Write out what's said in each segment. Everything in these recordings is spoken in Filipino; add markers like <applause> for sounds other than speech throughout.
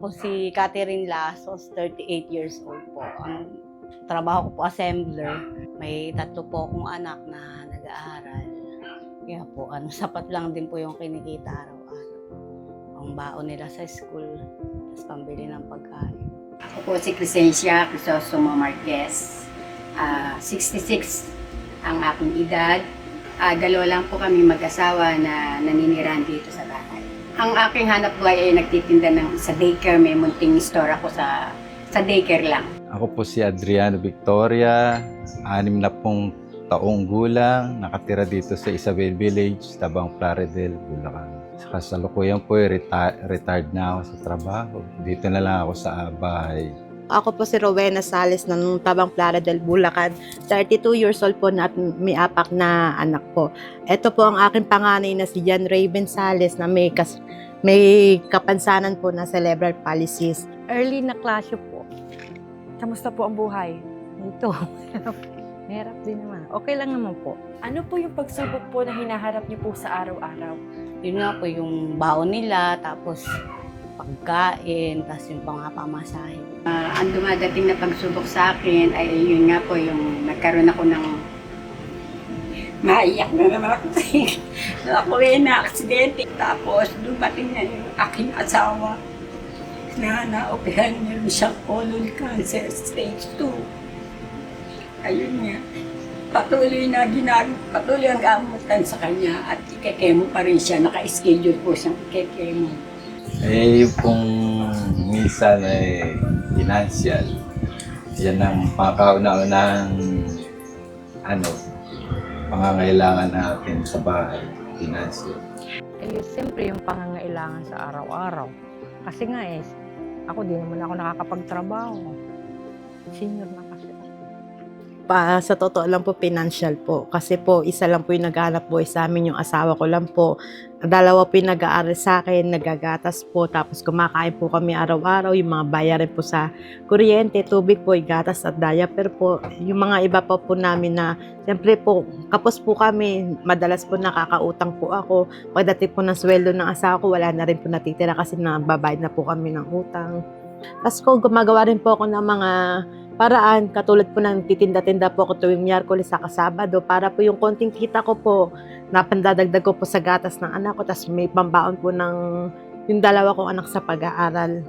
po si Catherine Lasos, 38 years old po. Ang trabaho ko po assembler. May tatlo po akong anak na nag-aaral. Kaya po, ano, <laughs> sapat lang din po yung kinikita araw-araw. Ang baon nila sa school, tapos pambili ng pagkain. Ako po si Crescencia Crisostomo Marquez. Ah, 66 ang aking edad. Ah, dalawa lang po kami mag-asawa na naninirahan dito sa bahay. Ang aking hanap buhay ay nagtitinda ng sa daycare. May munting store ako sa sa daycare lang. Ako po si Adriano Victoria, anim na pong taong gulang, nakatira dito sa Isabel Village, Tabang Plaridel, Bulacan. Sa kasalukuyan po, eh, reti- retired na ako sa trabaho. Dito na lang ako sa bahay. Ako po si Rowena Sales ng Tabang Plata del Bulacan. 32 years old po na at may apak na anak po. Ito po ang aking panganay na si Jan Raven Sales na may, kas, may kapansanan po na cerebral palsy. Early na klasyo po. Kamusta po ang buhay? Ito. <laughs> Mahirap din naman. Okay lang naman po. Ano po yung pagsubok po na hinaharap niyo po sa araw-araw? Yun nga po yung baon nila, tapos pagkain, tapos yung pangapamasahe. Ah, ang dumadating na pagsubok sa akin ay yun nga po yung nagkaroon ako ng maiyak na naman ako na ako eh na aksidente. Tapos dumating na yung aking asawa na naoperahan niya siyang colon cancer stage 2. Ayun nga. Patuloy na ginag patuloy ang gamutan sa kanya at ikekemo pa rin siya. Naka-schedule po siyang ikekemo. Eh, pong minsan ay financial. Yan ang pangkauna-unahang ano, pangangailangan natin sa bahay, financial. Eh, siyempre yung pangangailangan sa araw-araw. Kasi nga eh, ako di naman ako nakakapagtrabaho. Senior na. Pa, sa totoo lang po, financial po. Kasi po, isa lang po yung naghahanap buhay sa amin, yung asawa ko lang po. Dalawa po yung nag-aaral sa akin, nagagatas po, tapos kumakain po kami araw-araw, yung mga bayarin po sa kuryente, tubig po, gatas at diaper po. Yung mga iba pa po namin na, siyempre po, kapos po kami, madalas po nakakautang po ako. Pagdating po ng sweldo ng asawa ko, wala na rin po natitira kasi nababayad na po kami ng utang. Tapos ko, gumagawa rin po ako ng mga paraan, katulad po ng titinda-tinda po ako tuwing Miyerkules sa Sabado para po yung konting kita ko po, napandadagdag ko po sa gatas ng anak ko, tapos may pambaon po ng yung dalawa kong anak sa pag-aaral.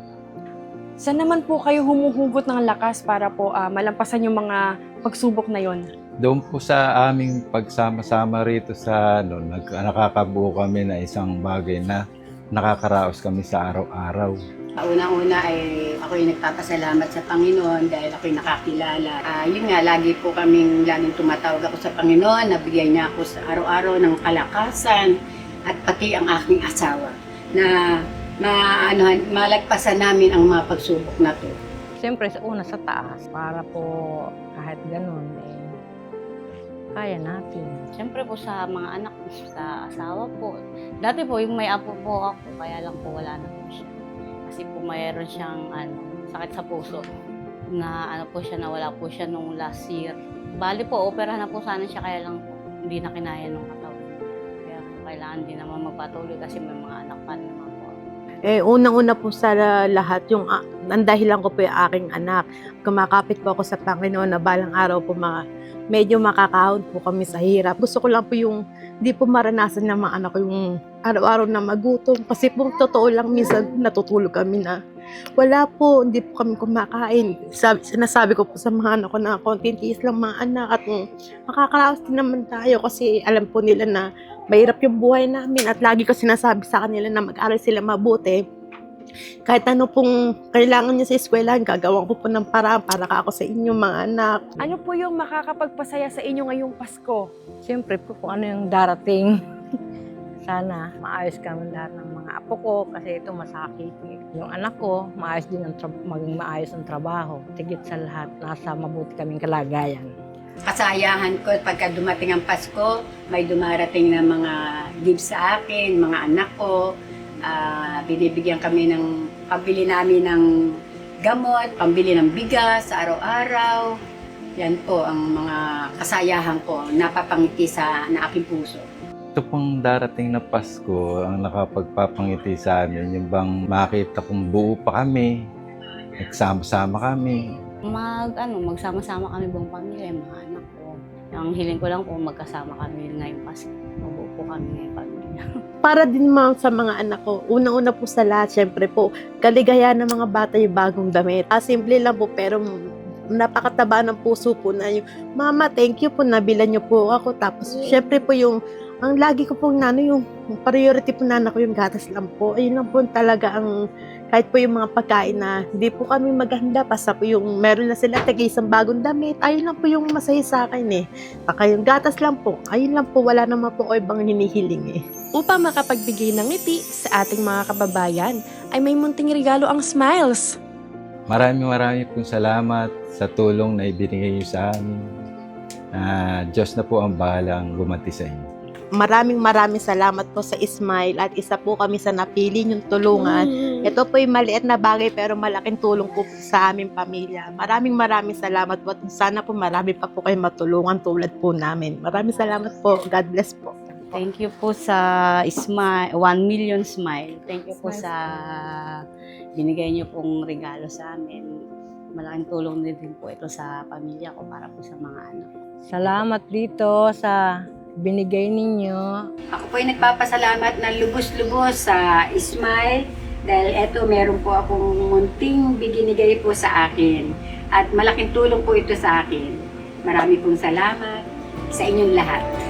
Saan naman po kayo humuhugot ng lakas para po ah, malampasan yung mga pagsubok na yon? Doon po sa aming pagsama-sama rito sa ano, nag, nakakabuo kami na isang bagay na nakakaraos kami sa araw-araw. Una-una ay ako yung nagpapasalamat sa Panginoon dahil ako'y nakakilala. Ah, yun nga, lagi po kaming laging tumatawag ako sa Panginoon, nabigay niya ako sa araw-araw ng kalakasan at pati ang aking asawa na ma, ano, malagpasan namin ang mga pagsubok na to. Siyempre, sa una sa taas, para po kahit ganun, eh, kaya natin. Siyempre po sa mga anak sa asawa po. Dati po, yung may apo po ako, kaya lang po wala na po. Kasi po mayroon siyang ano, sakit sa puso. Na ano po siya, nawala po siya nung last year. Bali po, opera na po sana siya, kaya lang po, hindi na kinaya nung katawan. Kaya po, kailangan din naman magpatuloy kasi may mga anak pa naman po. Eh, unang-una po sa lahat, yung ah, ang dahilan ko po yung aking anak. Kumakapit po ako sa Panginoon na balang araw po mga, medyo makakahon po kami sa hirap. Gusto ko lang po yung di po maranasan ng mga anak ko yung araw-araw na magutom. Kasi po totoo lang minsan natutulog kami na wala po, hindi po kami kumakain. Sabi, sinasabi ko po sa mga anak ko na konting tiis lang mga anak at mm, makakaraos din naman tayo kasi alam po nila na mahirap yung buhay namin at lagi ko sinasabi sa kanila na mag-aral sila mabuti. Kahit ano pong kailangan niya sa eskwelahan, gagawin ko po ng paraan para ka ako sa inyo mga anak. Ano po yung makakapagpasaya sa inyo ngayong Pasko? Siyempre po kung ano yung darating. <laughs> Sana maayos kami lahat ng mga apo ko kasi ito masakit. Yung anak ko, maayos din ang maging maayos ang trabaho. Tigit sa lahat, nasa mabuti kaming kalagayan. Kasayahan ko pagka dumating ang Pasko, may dumarating na mga gifts sa akin, mga anak ko. Ah, binibigyan kami ng pambili namin ng gamot, pambili ng bigas araw-araw. Yan po ang mga kasayahan ko, napapangiti sa na aking puso. Ito pong darating na Pasko, ang nakapagpapangiti sa amin, yung bang makita kong buo pa kami, nagsama-sama kami. Mag, ano, magsama-sama kami buong pamilya, yung mga anak ko. Ang hiling ko lang po, magkasama kami ngayong Pasko. Mabuo po kami ngayong pamilya. <laughs> Para din ma sa mga anak ko, unang-una po sa lahat, syempre po, kaligayahan ng mga bata yung bagong damit. Ah, simple lang po, pero napakataba ng puso po na yung, Mama, thank you po, nabilan niyo po ako. Tapos, syempre po yung, ang lagi ko pong nano, yung priority po nana ko yung gatas lang po. Ayun lang po talaga ang, kahit po yung mga pagkain na hindi po kami maganda, basta po yung meron na sila tagi isang bagong damit, ayun lang po yung masaya sa akin eh. Saka yung gatas lang po, ayun lang po, wala naman po ko ibang hinihiling eh. Upang makapagbigay ng ngiti sa ating mga kababayan, ay may munting regalo ang Smiles. Maraming maraming pong salamat sa tulong na ibinigay niyo sa amin. Ah, Diyos na po ang bahalang gumanti sa inyo. Maraming maraming salamat po sa Ismail at isa po kami sa napili niyong tulungan. Ito po yung maliit na bagay pero malaking tulong po sa aming pamilya. Maraming maraming salamat po at sana po marami pa po kayo matulungan tulad po namin. Maraming salamat po. God bless po. Thank you po sa smile, 1 million smile. Thank you po sa binigay niyo pong regalo sa amin. Malaking tulong din, din po ito sa pamilya ko para po sa mga anak. Salamat dito sa binigay ninyo. Ako po ay nagpapasalamat ng lubos-lubos sa Ismail dahil eto meron po akong munting binigay po sa akin at malaking tulong po ito sa akin. Marami pong salamat sa inyong lahat.